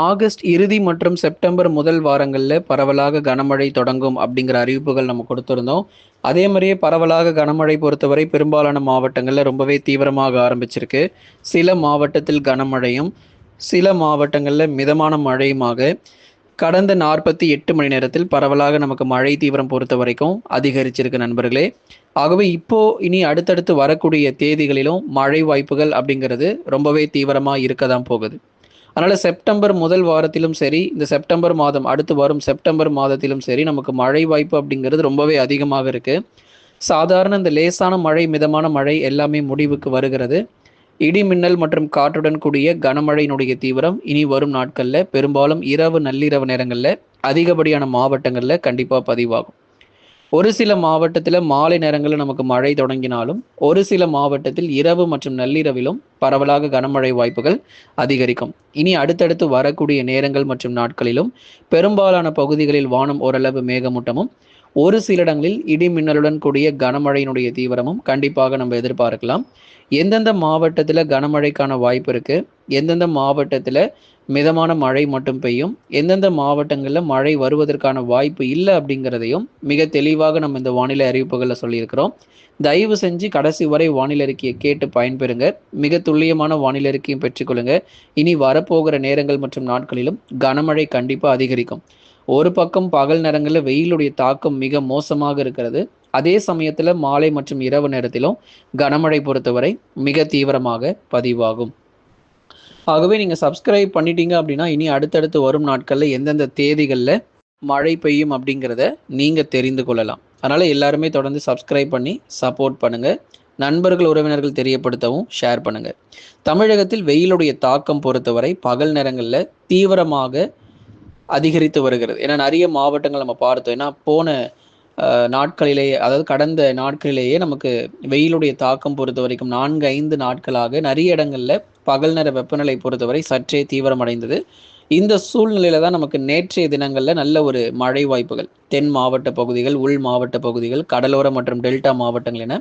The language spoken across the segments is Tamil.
ஆகஸ்ட் இறுதி மற்றும் செப்டம்பர் முதல் வாரங்களில் பரவலாக கனமழை தொடங்கும் அப்படிங்கிற அறிவிப்புகள் நம்ம கொடுத்துருந்தோம். அதே மாதிரியே பரவலாக கனமழை பொறுத்தவரை பெரும்பாலான மாவட்டங்களில் ரொம்பவே தீவிரமாக ஆரம்பிச்சிருக்கு. சில மாவட்டத்தில் கனமழையும் சில மாவட்டங்களில் மிதமான மழையுமாக. கடந்த நாற்பத்தி எட்டு மணி நேரத்தில் பரவலாக நமக்கு மழை தீவிரம் பொறுத்த வரைக்கும் அதிகரிச்சிருக்கு நண்பர்களே. ஆகவே இப்போ இனி அடுத்தடுத்து வரக்கூடிய தேதிகளிலும் மழை வாய்ப்புகள் அப்படிங்கிறது ரொம்பவே தீவிரமாக இருக்க தான் போகுது. அதனால் செப்டம்பர் முதல் வாரத்திலும் சரி இந்த செப்டம்பர் மாதம் அடுத்து வரும் செப்டம்பர் மாதத்திலும் சரி நமக்கு மழை வாய்ப்பு அப்படிங்கிறது ரொம்பவே அதிகமாக இருக்குது சாதாரண இந்த லேசான மழை மிதமான மழை எல்லாமே முடிவுக்கு வருகிறது. இடி மின்னல் மற்றும் காற்றுடன் கூடிய கனமழையினுடைய தீவிரம் இனி வரும் நாட்களில் பெரும்பாலும் இரவு நள்ளிரவு நேரங்களில் அதிகப்படியான மாவட்டங்களில் கண்டிப்பாக பதிவாகும். ஒரு சில மாவட்டத்தில் மாலை நேரங்களில் நமக்கு மழை தொடங்கினாலும் ஒரு சில மாவட்டத்தில் இரவு மற்றும் நள்ளிரவிலும் பரவலாக கனமழை வாய்ப்புகள் அதிகரிக்கும். இனி அடுத்தடுத்து வரக்கூடிய நேரங்கள் மற்றும் நாட்களிலும் பெரும்பாலான பகுதிகளில் வானம் ஓரளவு மேகமூட்டமும் ஒரு சில இடங்களில் இடி மின்னலுடன் கூடிய கனமழையினுடைய தீவிரமும் கண்டிப்பாக நம்ம எதிர்பார்க்கலாம். எந்தெந்த மாவட்டத்தில் கனமழைக்கான வாய்ப்பு இருக்குது எந்தெந்த மாவட்டத்தில் மிதமான மழை மட்டும் பெய்யும் எந்தெந்த மாவட்டங்களில் மழை வருவதற்கான வாய்ப்பு இல்லை அப்படிங்கிறதையும் மிக தெளிவாக நம்ம இந்த வானிலை அறிவிப்புகளில் சொல்லியிருக்கிறோம். தயவு செஞ்சு கடைசி வரை வானிலை அறிக்கையை கேட்டு பயன்பெறுங்க. மிக துல்லியமான வானிலை அறிக்கையும் பெற்றுக்கொள்ளுங்க இனி வரப்போகிற நேரங்கள் மற்றும் நாட்களிலும் கனமழை கண்டிப்பாக அதிகரிக்கும். ஒரு பக்கம் பகல் நேரங்களில் வெயிலுடைய தாக்கம் மிக மோசமாக இருக்கிறது. அதே சமயத்தில் மாலை மற்றும் இரவு நேரத்திலும் கனமழை பொறுத்தவரை மிக தீவிரமாக பதிவாகும். ஆகவே நீங்கள் சப்ஸ்கிரைப் பண்ணிட்டீங்க அப்படின்னா இனி அடுத்தடுத்து வரும் நாட்களில் எந்தெந்த தேதிகளில் மழை பெய்யும் அப்படிங்கிறத நீங்கள் தெரிந்து கொள்ளலாம். அதனால் எல்லாருமே தொடர்ந்து சப்ஸ்கிரைப் பண்ணி சப்போர்ட் பண்ணுங்கள் நண்பர்கள் உறவினர்கள் தெரியப்படுத்தவும் ஷேர் பண்ணுங்கள் தமிழகத்தில் வெயிலுடைய தாக்கம் பொறுத்தவரை பகல் நேரங்களில் தீவிரமாக அதிகரித்து வருகிறது. ஏன்னா நிறைய மாவட்டங்கள் நம்ம பார்த்தோம். ஏன்னா போன நாட்களிலேயே அதாவது கடந்த நாட்களிலேயே நமக்கு வெயிலுடைய தாக்கம் பொறுத்த வரைக்கும் நான்கு ஐந்து நாட்களாக நிறைய இடங்கள்ல பகல் நேர வெப்பநிலை பொறுத்தவரை சற்றே தீவிரமடைந்தது. இந்த சூழ்நிலையில தான் நமக்கு நேற்றைய தினங்கள்ல நல்ல ஒரு மழை வாய்ப்புகள். தென் மாவட்ட பகுதிகள் உள் மாவட்ட பகுதிகள் கடலோர மற்றும் டெல்டா மாவட்டங்கள் என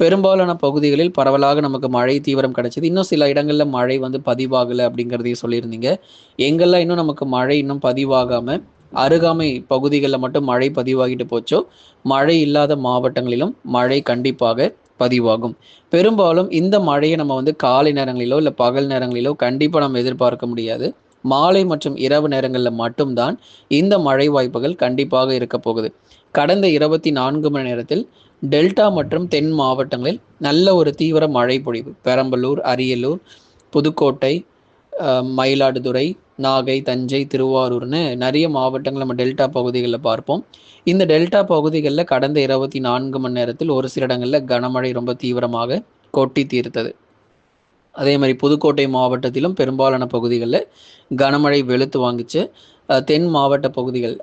பெரும்பாலான பகுதிகளில் பரவலாக நமக்கு மழை தீவிரம் கிடைச்சது. இன்னும் சில இடங்கள்ல மழை வந்து பதிவாகலை அப்படிங்கிறதையும் சொல்லியிருந்தீங்க. எங்கெல்லாம் இன்னும் நமக்கு மழை இன்னும் பதிவாகாம அருகாமை பகுதிகளில் மட்டும் மழை பதிவாகிட்டு போச்சோ? மழை இல்லாத மாவட்டங்களிலும் மழை கண்டிப்பாக பதிவாகும். பெரும்பாலும் இந்த மழையை நம்ம வந்து காலை நேரங்களிலோ இல்லை பகல் நேரங்களிலோ கண்டிப்பாக நம்ம எதிர்பார்க்க முடியாது. மாலை மற்றும் இரவு நேரங்களில் மட்டும்தான் இந்த மழை வாய்ப்புகள் கண்டிப்பாக இருக்க போகுது. கடந்த இருபத்தி நான்கு மணி நேரத்தில் டெல்டா மற்றும் தென் மாவட்டங்களில் நல்ல ஒரு தீவிர மழை பொழிவு. பெரம்பலூர் அரியலூர் புதுக்கோட்டை மயிலாடுதுறை நாகை தஞ்சை திருவாரூர்னு நிறைய மாவட்டங்கள் நம்ம டெல்டா பகுதிகளில் பார்ப்போம். இந்த டெல்டா பகுதிகளில் கடந்த இருபத்தி நான்கு மணி நேரத்தில் ஒரு சில இடங்களில் கனமழை ரொம்ப தீவிரமாக கொட்டி தீர்த்தது. அதே மாதிரி புதுக்கோட்டை மாவட்டத்திலும் பெரும்பாலான பகுதிகளில் கனமழை வெளுத்து வாங்கிச்சு. தென் மாவட்ட பகுதிகள்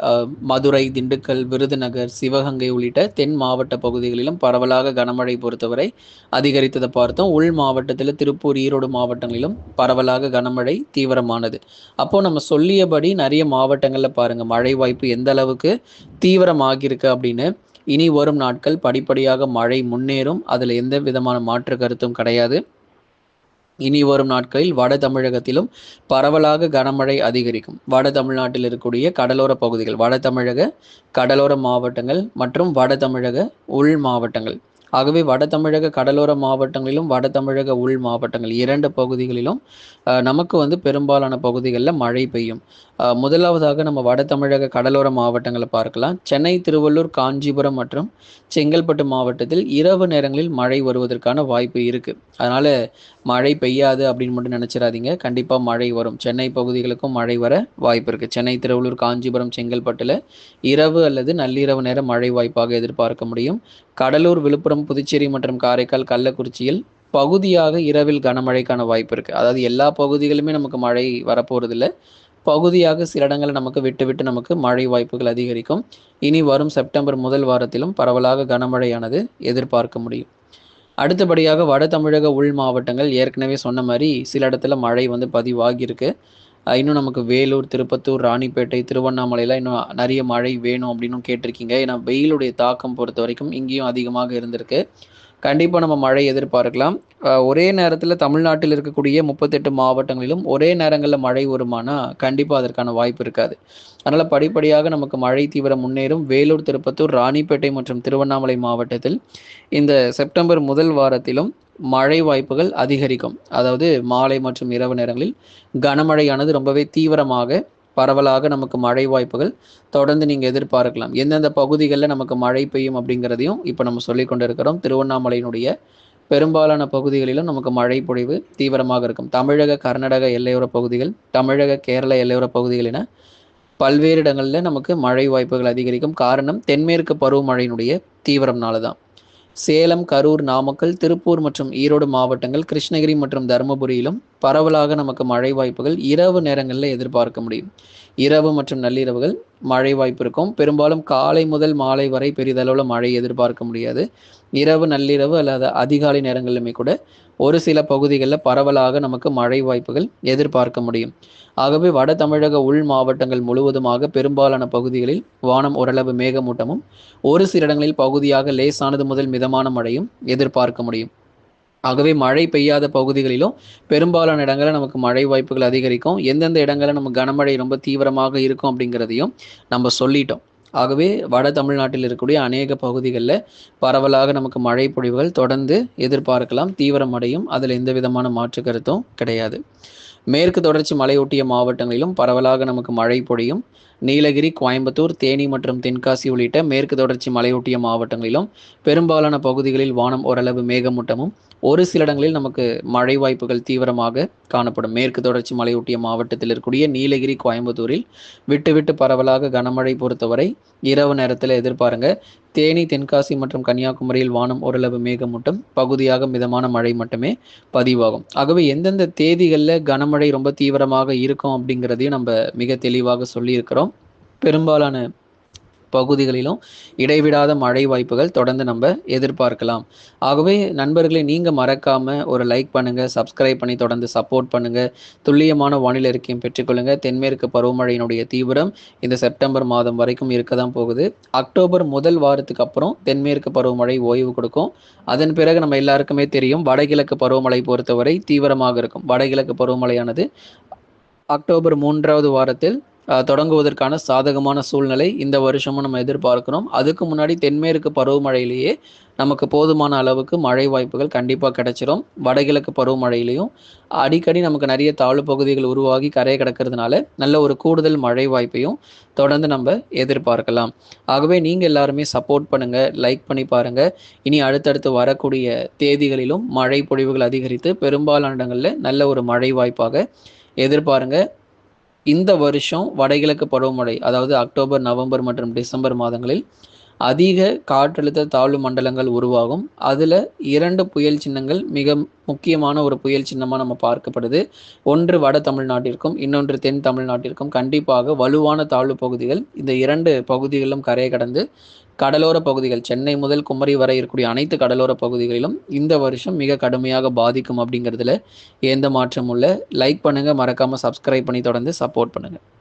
மதுரை திண்டுக்கல் விருதுநகர் சிவகங்கை உள்ளிட்ட தென் மாவட்ட பகுதிகளிலும் பரவலாக கனமழை பொறுத்தவரை அதிகரித்ததை பார்த்தோம். உள் மாவட்டத்தில் திருப்பூர் ஈரோடு மாவட்டங்களிலும் பரவலாக கனமழை தீவிரமானது. அப்போது நம்ம சொல்லியபடி நிறைய மாவட்டங்களில் பாருங்கள் மழை வாய்ப்பு எந்த அளவுக்கு தீவிரமாகியிருக்கு அப்படின்னு இனி வரும் நாட்கள் படிப்படியாக மழை முன்னேறும். அதில் எந்த விதமான மாற்று கருத்தும் கிடையாது. இனி வரும் நாட்களில் வட தமிழகத்திலும் பரவலாக கனமழை அதிகரிக்கும். வட தமிழ்நாட்டில் இருக்கக்கூடிய கடலோர பகுதிகள் வட தமிழக கடலோர மாவட்டங்கள் மற்றும் வட தமிழக உள் மாவட்டங்கள். ஆகவே வட தமிழக கடலோர மாவட்டங்களிலும் வட தமிழக உள் மாவட்டங்கள் இரண்டு பகுதிகளிலும் நமக்கு வந்து பெரும்பாலான பகுதிகளில் மழை பெய்யும். முதலாவதாக நம்ம வட தமிழக கடலோர மாவட்டங்களை பார்க்கலாம். சென்னை திருவள்ளூர் காஞ்சிபுரம் மற்றும் செங்கல்பட்டு மாவட்டத்தில் இரவு நேரங்களில் மழை வருவதற்கான வாய்ப்பு இருக்கு. அதனால மழை பெய்யாது அப்படின்னு மட்டும் நினைச்சிடாதீங்க. கண்டிப்பா மழை வரும். சென்னை பகுதிகளுக்கும் மழை வர வாய்ப்பு இருக்கு. சென்னை திருவள்ளூர் காஞ்சிபுரம் செங்கல்பட்டுல இரவு அல்லது நள்ளிரவு நேரம் மழை வாய்ப்பாக எதிர்பார்க்க முடியும். கடலூர் விழுப்புரம் புதுச்சேரி மற்றும் காரைக்கால் கள்ளக்குறிச்சியில் பகுதியாக இரவில் கனமழைக்கான வாய்ப்பு இருக்கு. அதாவது எல்லா பகுதிகளுமே நமக்கு மழை வரப்போறது இல்லை பகுதியாக சில இடங்களில் நமக்கு விட்டு விட்டு நமக்கு மழை வாய்ப்புகள் அதிகரிக்கும். இனி வரும் செப்டம்பர் முதல் வாரத்திலும் பரவலாக கனமழையானது எதிர்பார்க்க முடியும். அடுத்தபடியாக வட தமிழக உள் மாவட்டங்கள் ஏற்கனவே சொன்ன மாதிரி சில இடத்துல மழை வந்து பதிவாகியிருக்கு. இன்னும் நமக்கு வேலூர் திருப்பத்தூர் ராணிப்பேட்டை திருவண்ணாமலையில் இன்னும் நிறைய மழை வேணும் அப்படின்னு கேட்டிருக்கீங்க. ஏன்னா வெயிலுடைய தாக்கம் பொறுத்த வரைக்கும் இங்கேயும் அதிகமாக இருந்திருக்கு. கண்டிப்பாக நம்ம மழை எதிர்பார்க்கலாம். ஒரே நேரத்தில் தமிழ்நாட்டில் இருக்கக்கூடிய முப்பத்தெட்டு மாவட்டங்களிலும் ஒரே நேரங்களில் மழை வருமானா கண்டிப்பாக அதற்கான வாய்ப்பு இருக்காது. அதனால் படிப்படியாக நமக்கு மழை தீவிரம் முன்னேறும். வேலூர் திருப்பத்தூர் ராணிப்பேட்டை மற்றும் திருவண்ணாமலை மாவட்டத்தில் இந்த செப்டம்பர் முதல் வாரத்திலும் மழை வாய்ப்புகள் அதிகரிக்கும். அதாவது மாலை மற்றும் இரவு நேரங்களில் கனமழையானது ரொம்பவே தீவிரமாக பரவலாக நமக்கு மழை வாய்ப்புகள் தொடர்ந்து நீங்கள் எதிர்பார்க்கலாம். எந்தெந்த பகுதிகளில் நமக்கு மழை பெய்யும் அப்படிங்கிறதையும் இப்போ நம்ம சொல்லிக்கொண்டு இருக்கிறோம் திருவண்ணாமலையினுடைய பெரும்பாலான பகுதிகளிலும் நமக்கு மழை பொழிவு தீவிரமாக இருக்கும். தமிழக கர்நாடக எல்லையோர பகுதிகள் தமிழக கேரள எல்லையோர பகுதிகள் என பல்வேறு இடங்களில் நமக்கு மழை வாய்ப்புகள் அதிகரிக்கும். காரணம் தென்மேற்கு பருவமழையினுடைய தீவிரம்னால தான் சேலம் கரூர் நாமக்கல் திருப்பூர் மற்றும் ஈரோடு மாவட்டங்கள் கிருஷ்ணகிரி மற்றும் தருமபுரியிலும் பரவலாக நமக்கு மழை வாய்ப்புகள் இரவு நேரங்களில் எதிர்பார்க்க முடியும். இரவு மற்றும் நள்ளிரவுகள் மழை வாய்ப்பு இருக்கும். பெரும்பாலும் காலை முதல் மாலை வரை பெரிதளவில் மழை எதிர்பார்க்க முடியாது. இரவு நள்ளிரவு அல்லது அதிகாலை நேரங்களிலுமே கூட ஒரு சில பகுதிகளில் பரவலாக நமக்கு மழை வாய்ப்புகள் எதிர்பார்க்க முடியும். ஆகவே வட தமிழக உள் மாவட்டங்கள் முழுவதுமாக பெரும்பாலான பகுதிகளில் வானம் ஓரளவு மேகமூட்டமும் ஒரு சில இடங்களில் பகுதியாக லேசானது முதல் மிதமான மழையும் எதிர்பார்க்க முடியும். ஆகவே மழை பெய்யாத பகுதிகளிலும் பெரும்பாலான இடங்களில் நமக்கு மழை வாய்ப்புகள் அதிகரிக்கும். எந்தெந்த இடங்களில் நம்ம கனமழை ரொம்ப தீவிரமாக இருக்கும் அப்படிங்கிறதையும் நம்ம சொல்லிட்டோம். ஆகவே வட தமிழ்நாட்டில் இருக்கக்கூடிய அநேக பகுதிகளில் பரவலாக நமக்கு மழை பொழிவுகள் தொடர்ந்து எதிர்பார்க்கலாம் தீவிரமடையும். அதில் எந்த விதமான மாற்று கருத்தும் கிடையாது. மேற்கு தொடர்ச்சி மலையொட்டிய மாவட்டங்களிலும் பரவலாக நமக்கு மழை பொழியும். நீலகிரி கோயம்புத்தூர் தேனி மற்றும் தென்காசி உள்ளிட்ட மேற்கு தொடர்ச்சி மலையொட்டிய மாவட்டங்களிலும் பெரும்பாலான பகுதிகளில் வானம் ஓரளவு மேகமூட்டமும் ஒரு சில இடங்களில் நமக்கு மழை வாய்ப்புகள் தீவிரமாக காணப்படும். மேற்கு தொடர்ச்சி மலையொட்டிய மாவட்டத்தில் இருக்கக்கூடிய நீலகிரி கோயம்புத்தூரில் விட்டு விட்டு பரவலாக கனமழை பொறுத்தவரை இரவு நேரத்தில் எதிர்பாருங்க. தேனி தென்காசி மற்றும் கன்னியாகுமரியில் வானம் ஓரளவு மேகமூட்டம் பகுதியாக மிதமான மழை மட்டுமே பதிவாகும். ஆகவே எந்தெந்த தேதிகளில் கனமழை ரொம்ப தீவிரமாக இருக்கும் அப்படிங்கிறதையும் நம்ம மிக தெளிவாக சொல்லியிருக்கிறோம். பெரும்பாலான பகுதிகளிலும் இடைவிடாத மழை வாய்ப்புகள் தொடர்ந்து நம்ம எதிர்பார்க்கலாம். ஆகவே நண்பர்களை நீங்கள் மறக்காம ஒரு லைக் பண்ணுங்க சப்ஸ்கிரைப் பண்ணி தொடர்ந்து சப்போர்ட் பண்ணுங்க. துல்லியமான வானிலை அறிக்கையும் பெற்றுக்கொள்ளுங்க. தென்மேற்கு பருவமழையினுடைய தீவிரம் இந்த செப்டம்பர் மாதம் வரைக்கும் இருக்க தான் போகுது. அக்டோபர் முதல் வாரத்துக்கு அப்புறம் தென்மேற்கு பருவமழை ஓய்வு கொடுக்கும். அதன் பிறகு நம்ம எல்லாருக்குமே தெரியும் வடகிழக்கு பருவமழை பொறுத்தவரை தீவிரமாக இருக்கும். வடகிழக்கு பருவமழையானது அக்டோபர் மூன்றாவது வாரத்தில் தொடங்குவதற்கான சாதகமான சூழ்நிலை இந்த வருஷமும் நம்ம எதிர்பார்க்கிறோம். அதுக்கு முன்னாடி தென்மேற்கு பருவமழையிலேயே நமக்கு போதுமான அளவுக்கு மழை வாய்ப்புகள் கண்டிப்பாக கிடைச்சிரும். வடகிழக்கு பருவமழையிலையும் அடிக்கடி நமக்கு நிறைய தாழ்வு பகுதிகள் உருவாகி கரையை கிடக்கிறதுனால நல்ல ஒரு கூடுதல் மழை வாய்ப்பையும் தொடர்ந்து நம்ம எதிர்பார்க்கலாம். ஆகவே நீங்கள் எல்லாருமே சப்போர்ட் பண்ணுங்கள் லைக் பண்ணி பாருங்கள் இனி அடுத்தடுத்து வரக்கூடிய தேதிகளிலும் மழை பொழிவுகள் அதிகரித்து பெரும்பாலான இடங்களில் நல்ல ஒரு மழை வாய்ப்பாக எதிர்பாருங்க. இந்த வருஷம் வடகிழக்கு பருவமழை அதாவது அக்டோபர் நவம்பர் மற்றும் டிசம்பர் மாதங்களில் அதிக காற்றழுத்த தாழ்வு மண்டலங்கள் உருவாகும். அதில் இரண்டு புயல் சின்னங்கள் மிக முக்கியமான ஒரு புயல் சின்னமாக நம்ம பார்க்கப்படுது. ஒன்று வட தமிழ்நாட்டிற்கும் இன்னொன்று தென் தமிழ்நாட்டிற்கும் கண்டிப்பாக வலுவான தாழ்வு பகுதிகள். இந்த இரண்டு பகுதிகளிலும் கரையை கடந்து கடலோர பகுதிகள் சென்னை முதல் குமரி வரை இருக்கக்கூடிய அனைத்து கடலோர பகுதிகளிலும் இந்த வருஷம் மிக கடுமையாக பாதிக்கும் அப்படிங்கிறதுல எந்த மாற்றமும் இல்லை. லைக் பண்ணுங்கள் மறக்காமல் சப்ஸ்கிரைப் பண்ணி தொடர்ந்து சப்போர்ட் பண்ணுங்கள்